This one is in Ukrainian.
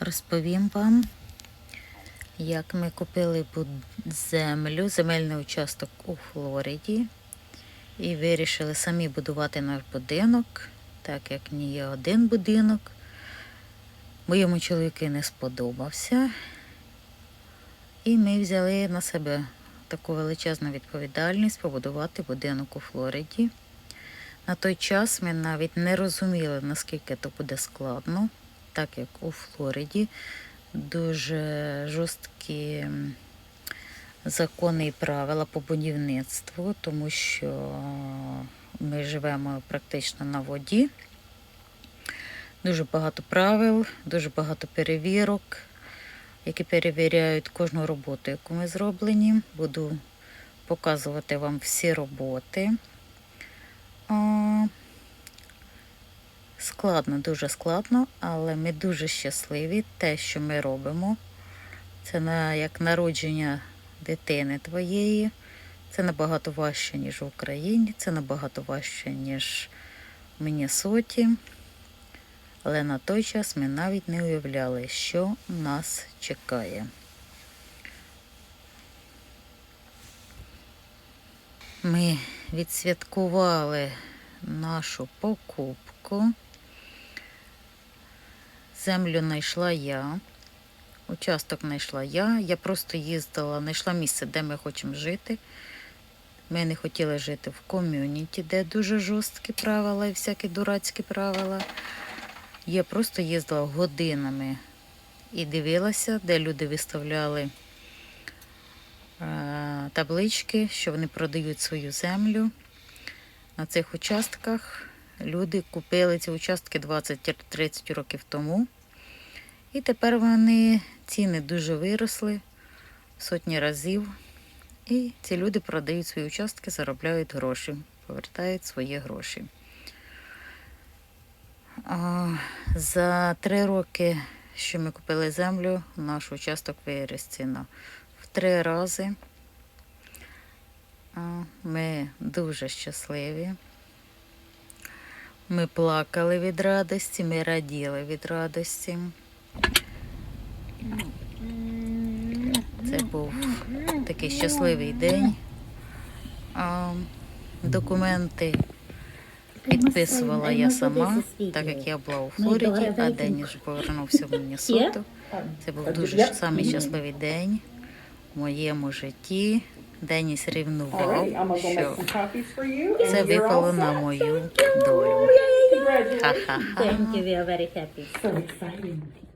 Розповім вам, як ми купили землю, земельний участок у Флориді і вирішили самі будувати наш будинок, так як не є один будинок. Моєму чоловіку не сподобався. І ми взяли на себе таку величезну відповідальність побудувати будинок у Флориді. На той час ми навіть не розуміли, наскільки це буде складно, так як у Флориді дуже жорсткі закони і правила по будівництву, тому що ми живемо практично на воді. Дуже багато правил, дуже багато перевірок, які перевіряють кожну роботу, яку ми зроблені. Буду показувати вам всі роботи. Складно, дуже складно, але ми дуже щасливі. Те, що ми робимо, це на, як народження дитини твоєї. Це набагато важче, ніж в Україні, це набагато важче, ніж в Міннесоті. Але на той час ми навіть не уявляли, що нас чекає. Ми відсвяткували нашу покупку. Землю знайшла я. Участок знайшла я. Я просто їздила, знайшла місце, де ми хочемо жити. Ми не хотіли жити в ком'юніті, де дуже жорсткі правила і всякі дурацькі правила. Я просто їздила годинами і дивилася, де люди виставляли е, таблички, що вони продають свою землю. На цих участках люди купили ці участки 20-30 років тому. І тепер вони ціни дуже виросли сотні разів. І ці люди продають свої участки, заробляють гроші, повертають свої гроші. А, За три роки, що ми купили землю, наш участок виріс ціна в три рази. Ми дуже щасливі. Ми плакали від радості, ми раділи від радості. Це був такий щасливий день. Документи підписувала я сама, так як я була у Флориді, а Деніс повернувся в Міннесоту. Це був дуже самий щасливий день в моєму житті. Деніс рівнував, що це випало на мою долю. Ха-ха-ха.